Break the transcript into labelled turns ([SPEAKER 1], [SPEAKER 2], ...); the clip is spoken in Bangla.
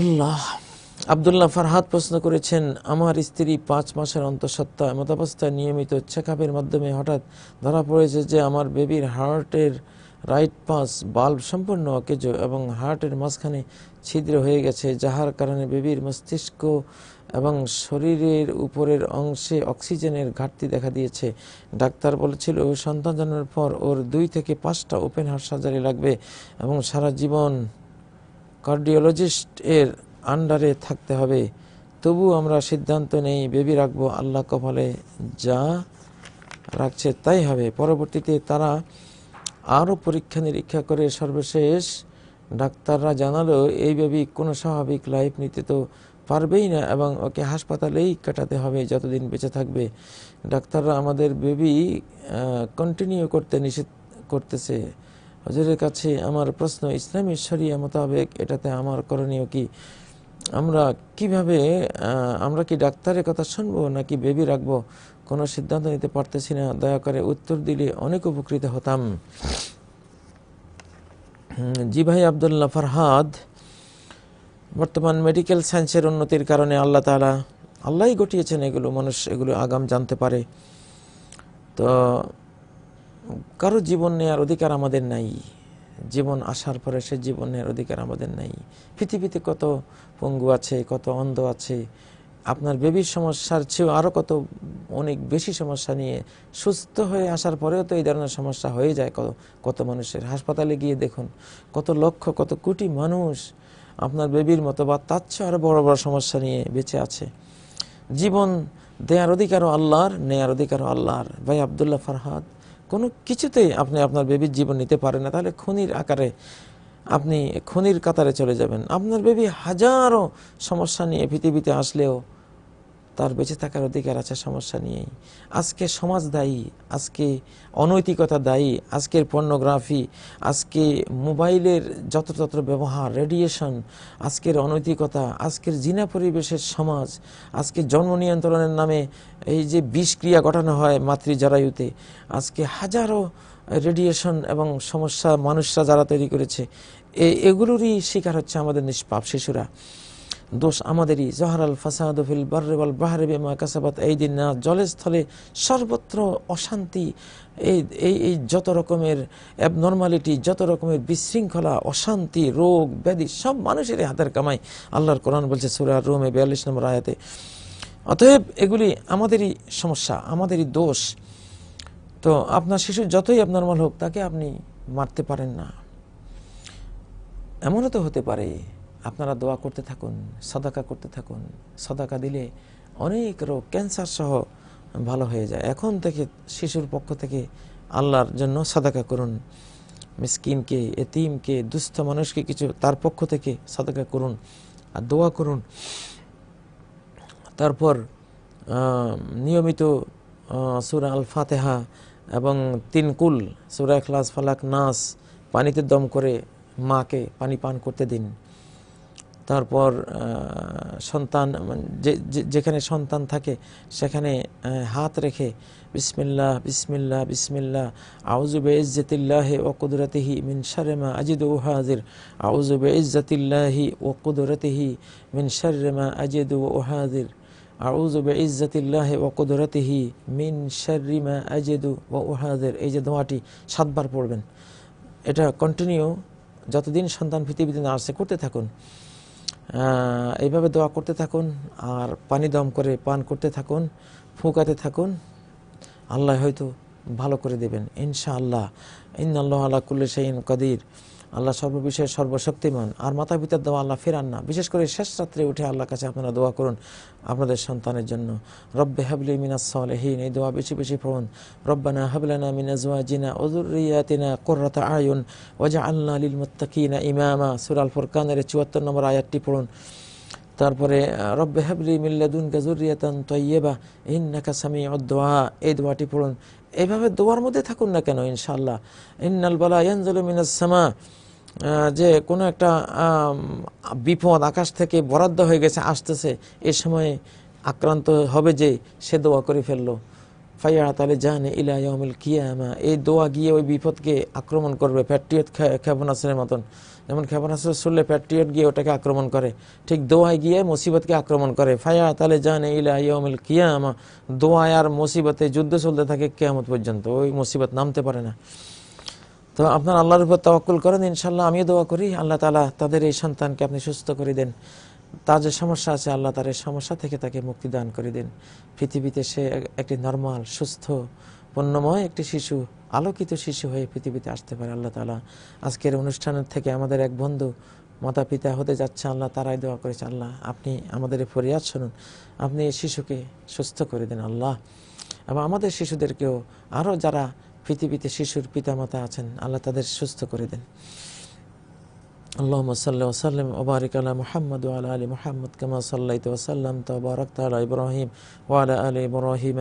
[SPEAKER 1] আল্লাহ। আবদুল্লাহ ফারহাদ প্রশ্ন করেছেন, আমার স্ত্রী পাঁচ মাসের অন্তঃসত্ত্বা এমতাবস্থায় নিয়মিত চেকআপের মাধ্যমে হঠাৎ ধরা পড়েছে যে আমার বেবির হার্টের রাইট পাস বাল্ব সম্পূর্ণ অকেজো এবং হার্টের মাঝখানে ছিদ্র হয়ে গেছে, যাহার কারণে বেবির মস্তিষ্ক এবং শরীরের উপরের অংশে অক্সিজেনের ঘাটতি দেখা দিয়েছে। ডাক্তার বলেছিল, সন্তান জন্মের পর ওর দুই থেকে পাঁচটা ওপেন হার্ট সার্জারি লাগবে এবং সারা জীবন কার্ডিওলজিস্ট এর আন্ডারে থাকতে হবে। তবু আমরা সিদ্ধান্ত নেই বেবি রাখব আল্লাহ কপালে যা রাখছে তাই হবে। পরবর্তীতে তারা আরও পরীক্ষা নিরীক্ষা করে সর্বশেষ ডাক্তাররা জানালো, এই বেবি কোনো স্বাভাবিক লাইফ নিতে তো পারবেই না এবং ওকে হাসপাতালেই কাটাতে হবে যতদিন বেঁচে থাকবে। ডাক্তাররা আমাদের বেবি কন্টিনিউ করতে নিষেধ করতেছে। হজরের কাছে আমার প্রশ্ন, ইসলামী শরিয়া মোতাবেক এটাতে আমার করণীয় কি? আমরা কীভাবে আমরা কি ডাক্তারের কথা শুনব নাকি বেবি রাখব? কোনো সিদ্ধান্ত নিতে পারতেছি না, দয়া করে উত্তর দিলে অনেক উপকৃত হতাম। জি ভাই আবদুল্লাহ ফারহাদ, বর্তমান মেডিকেল সায়েন্সের উন্নতির কারণে আল্লাহ তালা আল্লাহই ঘটিয়েছেন এগুলো, মানুষ এগুলো আগাম জানতে পারে। তো কারও জীবন নেওয়ার অধিকার আমাদের নাই। জীবন আসার পরে সে জীবন নেওয়ার অধিকার আমাদের নাই। পৃথিবীতে কত পঙ্গু আছে, কত অন্ধ আছে। আপনার বেবির সমস্যার চেয়েও আরও কত অনেক বেশি সমস্যা নিয়ে সুস্থ হয়ে আসার পরেও তো এই ধরনের সমস্যা হয়ে যায়। কত কত মানুষের হাসপাতালে গিয়ে দেখুন, কত লক্ষ, কত কোটি মানুষ আপনার বেবির মতো বা তার চেয়ে আরও বড় বড় সমস্যা নিয়ে বেঁচে আছে। জীবন দেয়ার অধিকারও আল্লাহর, নেয়ার অধিকারও আল্লাহর। ভাই আবদুল্লাহ ফারহাদ কোনো কিছুতেই আপনি আপনার বেবির জীবন নিতে পারেন না। তাহলে খনির আকারে আপনি খনির কাতারে চলে যাবেন। আপনার বেবি হাজারো সমস্যা নিয়ে পৃথিবীতে আসলেও তার বেঁচে থাকার অধিকার আছে, সমস্যা নিয়েই। আজকে সমাজ দায়ী, আজকে অনৈতিকতা দায়ী, আজকের পর্নোগ্রাফি আজকে মোবাইলের যত্রতত্র ব্যবহার রেডিয়েশন আজকের অনৈতিকতা, আজকের জিনা পরিবেশের সমাজ, আজকে জন্ম নিয়ন্ত্রণের নামে এই যে বিষক্রিয়া ঘটানো হয় মাতৃ মাতৃজরায়ুতে আজকে হাজারো রেডিয়েশন এবং সমস্যা মানুষরা যারা তৈরি করেছে এগুলোরই শিকার হচ্ছে আমাদের নিষ্পাপ শিশুরা। দোষ আমাদেরই। জহরাল ফাসাদ ফিল বাররে ওয়াল বাহরে কাসাবাত এই দিন না জলে স্থলে সর্বত্র অশান্তি। এই এই এই যত রকমের অ্যাবনর্মালিটি যত রকমের বিশৃঙ্খলা, অশান্তি, রোগ, ব্যাধি সব মানুষেরই হাতের কামাই। আল্লাহর কোরআন বলছে সুরা রোমে বিয়াল্লিশ নম্বর আয়াতে, অতএব এগুলি আমাদেরই সমস্যা, আমাদেরই দোষ। তো আপনার শিশু যতই আপনার হোক, তাকে আপনি মারতে পারেন না। এমনও তো হতে পারে। আপনারা দোয়া করতে থাকুন, সদাকা করতে থাকুন। সদাকা দিলে অনেক রোগ, ক্যান্সার সহ ভালো হয়ে যায়। এখন থেকে শিশুর পক্ষ থেকে আল্লাহর জন্য সদাকা করুন। মিসকিনকে, এতিমকে, দুস্থ মানুষকে কিছু তার পক্ষ থেকে সদাকা করুন আর দোয়া করুন। তারপর নিয়মিত সুরা আল ফাতেহা এবং তিন কুল সুরা এখলাস ফালাক, নাস, পানিতে দম করে মাকে পানি পান করতে দিন। তারপর সন্তান মানে যেখানে সন্তান থাকে সেখানে হাত রেখে বিসমিল্লাহ বিসমিল্লাহ বিসমিল্লাহ আউজুবে বেইজ্জতিল্লাহি ও কুদরতিহি মিন শাররি মা আজিদু ওয়া হাজির আউজুবে বেইজ্জতিল্লাহি ও কুদরতিহি মিন শাররি মা ও হাজির, আউযু বিইজ্জাতিল্লাহি ওয়া কুদরাতিহি মিন শাররি মা আজিদু ওয়া উহাযির এই যে দোয়াটি সাতবার পড়বেন। এটা কন্টিনিউ যতদিন সন্তান পৃথিবীতে না আসছে করতে থাকুন। এইভাবে দোয়া করতে থাকুন আর পানি দম করে পান করতে থাকুন, ফুঁকাতে থাকুন। আল্লাহ হয়তো ভালো করে দেবেন, ইনশাআল্লাহ। ইন্নাল্লাহ আল্লাহ কুল্লি শাহিন কাদির। আল্লাহ সর্ববিষয়ে সর্বশক্তিমান, আর মাতা পিতার দেওয়া আল্লাহ ফেরান না। বিশেষ করে শেষ রাত্রে উঠে আল্লাহ কাছে আপনারা দোয়া করুন আপনাদের সন্তানের জন্য। রব্বে হাবলি মিনাস সালেহীন, এই দোয়া বেশি বেশি পড়ুন। রব্বানা হাবলানা মিন আজওয়াজিনা ওয়া যুররিয়াতিনা কুররাতা আয়ুন, ওয়াজআলনা লিল মুত্তাকিনা ইমামা। সূরা আল ফুরকানের 74 নম্বর আয়াতটি পড়ুন। তারপরে, রব্বে হাবলি মিল্লাদুন গাজুরিয়াতান তৈয়বা ইন্নাকা সামিউদ দোয়া, এই দোয়াটি পড়ুন। এইভাবে দোয়ার মধ্যে থাকুন না কেন ইনশাল্লাহ ইন্নাল বালা ইয়ানজুলু মিনাস সামা যে কোনো একটা বিপদ আকাশ থেকে বরাদ্দ হয়ে গেছে, আসতেছে, এ সময়ে আক্রান্ত হবে যে সে দোয়া করে ফেলল। ফাইয়া তাহলে জানে ইলা ইয়াউমিল কিয়ামা, এই দোয়া গিয়ে ওই বিপদকে আক্রমণ করবে, প্যাট্রিয়ট ক্ষেপণাস্ত্রের মতন। যেমন ক্ষেপণাস্ত্র শুনলে প্যাট্রিয়ট গিয়ে ওটাকে আক্রমণ করে, ঠিক দোয়ায় গিয়ে মুসিবতকে আক্রমণ করে। ফায়া তাহলে জানে ইলা ইয়াউমিল কিয়ামা, দোয়ায় আর মুসিবতে যুদ্ধ চলতে থাকে কেয়ামত পর্যন্ত, ওই মুসিবত নামতে পারে না। তো আপনার আল্লাহর উপর তাওয়াক্কুল করেন ইনশাল্লাহ আমিও দোয়া করি। আল্লাহ তালা তাদের এই সন্তানকে আপনি সুস্থ করে দেন। তার যে সমস্যা আছে, আল্লাহ তার এই সমস্যা থেকে তাকে মুক্তি দান করে দিন। পৃথিবীতে সে একটি নর্মাল, সুস্থ, পণ্যময় একটি শিশু, আলোকিত শিশু হয়ে পৃথিবীতে আসতে পারে আল্লাহ তালা আজকের অনুষ্ঠানের থেকে আমাদের এক বন্ধু মাতা পিতা হতে যাচ্ছে, আল্লাহ তারাই দোয়া করেছে, আল্লাহ আপনি আমাদের ফরিয়াদ শুনুন। আপনি এই শিশুকে সুস্থ করে দিন, আল্লাহ। এবং আমাদের শিশুদেরকেও আরও যারা পৃথিবীতে শিশুর পিতামাতা আছেন, আল্লাহ তাদের সুস্থ করে দেন। আল্লাহ সাল্লাহ ওবারিক আলা মোহাম্মদ আলা আলী মোহাম্মদ, কামা সাল্লাইতে ওসাল্লাম তবরক তালা ইব্রাহিম ওয়ালা আলী ইব্রাহিম